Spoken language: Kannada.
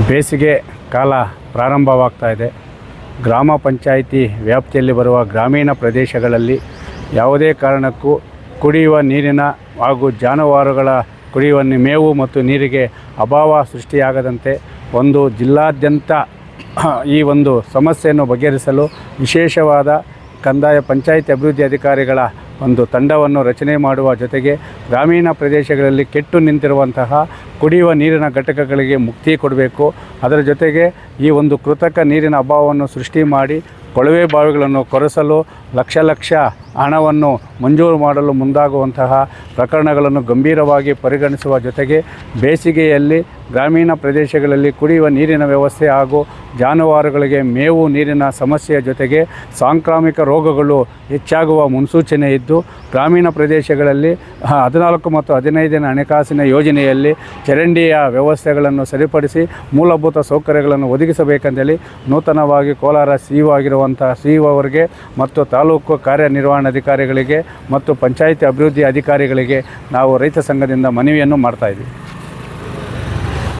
ಬೇಸಿಗೆ ಕಾಲ ಪ್ರಾರಂಭವಾಗ್ತಾ ಇದೆ. ಗ್ರಾಮ ಪಂಚಾಯಿತಿ ವ್ಯಾಪ್ತಿಯಲ್ಲಿ ಬರುವ ಗ್ರಾಮೀಣ ಪ್ರದೇಶಗಳಲ್ಲಿ ಯಾವುದೇ ಕಾರಣಕ್ಕೂ ಕುಡಿಯುವ ನೀರಿನ ಹಾಗೂ ಜಾನುವಾರುಗಳ ಕುಡಿಯುವ ಮೇವು ಮತ್ತು ನೀರಿಗೆ ಅಭಾವ ಸೃಷ್ಟಿಯಾಗದಂತೆ ಒಂದು ಜಿಲ್ಲಾದ್ಯಂತ ಈ ಒಂದು ಸಮಸ್ಯೆಯನ್ನು ಬಗೆಹರಿಸಲು ವಿಶೇಷವಾದ ಕಂದಾಯ ಪಂಚಾಯತ್ ಅಭಿವೃದ್ಧಿ ಅಧಿಕಾರಿಗಳ ಒಂದು ತಂಡವನ್ನು ರಚನೆ ಮಾಡುವ ಜೊತೆಗೆ ಗ್ರಾಮೀಣ ಪ್ರದೇಶಗಳಲ್ಲಿ ಕೆಟ್ಟು ನಿಂತಿರುವಂತಹ ಕುಡಿಯುವ ನೀರಿನ ಘಟಕಗಳಿಗೆ ಮುಕ್ತಿ ಕೊಡಬೇಕು. ಅದರ ಜೊತೆಗೆ ಈ ಒಂದು ಕೃತಕ ನೀರಿನ ಅಭಾವವನ್ನು ಸೃಷ್ಟಿ ಮಾಡಿ ಕೊಳವೆ ಬಾವಿಗಳನ್ನು ಕೊರೆಸಲು ಲಕ್ಷ ಲಕ್ಷ ಹಣವನ್ನು ಮಂಜೂರು ಮಾಡಲು ಮುಂದಾಗುವಂತಹ ಪ್ರಕರಣಗಳನ್ನು ಗಂಭೀರವಾಗಿ ಪರಿಗಣಿಸುವ ಜೊತೆಗೆ ಬೇಸಿಗೆಯಲ್ಲಿ ಗ್ರಾಮೀಣ ಪ್ರದೇಶಗಳಲ್ಲಿ ಕುಡಿಯುವ ನೀರಿನ ವ್ಯವಸ್ಥೆ ಹಾಗೂ ಜಾನುವಾರುಗಳಿಗೆ ಮೇವು ನೀರಿನ ಸಮಸ್ಯೆಯ ಜೊತೆಗೆ ಸಾಂಕ್ರಾಮಿಕ ರೋಗಗಳು ಹೆಚ್ಚಾಗುವ ಮುನ್ಸೂಚನೆ ಇದ್ದು, ಗ್ರಾಮೀಣ ಪ್ರದೇಶಗಳಲ್ಲಿ ಹದಿನಾಲ್ಕು ಮತ್ತು ಹದಿನೈದನೇ ಹಣಕಾಸಿನ ಯೋಜನೆಯಲ್ಲಿ ಚರಂಡಿಯ ವ್ಯವಸ್ಥೆಗಳನ್ನು ಸರಿಪಡಿಸಿ ಮೂಲಭೂತ ಸೌಕರ್ಯಗಳನ್ನು ಒದಗಿಸಬೇಕೆಂದೇಳಿ ನೂತನವಾಗಿ ಕೋಲಾರ ಸಿ ಇ ಆಗಿರುವಂಥ ಸಿ ಅವರಿಗೆ ಮತ್ತು ತಾಲೂಕು ಕಾರ್ಯನಿರ್ವಹಣಾಧಿಕಾರಿಗಳಿಗೆ ಮತ್ತು ಪಂಚಾಯಿತಿ ಅಭಿವೃದ್ಧಿ ಅಧಿಕಾರಿಗಳಿಗೆ ನಾವು ರೈತ ಸಂಘದಿಂದ ಮನವಿಯನ್ನು ಮಾಡ್ತಾ ಇದ್ದೀವಿ.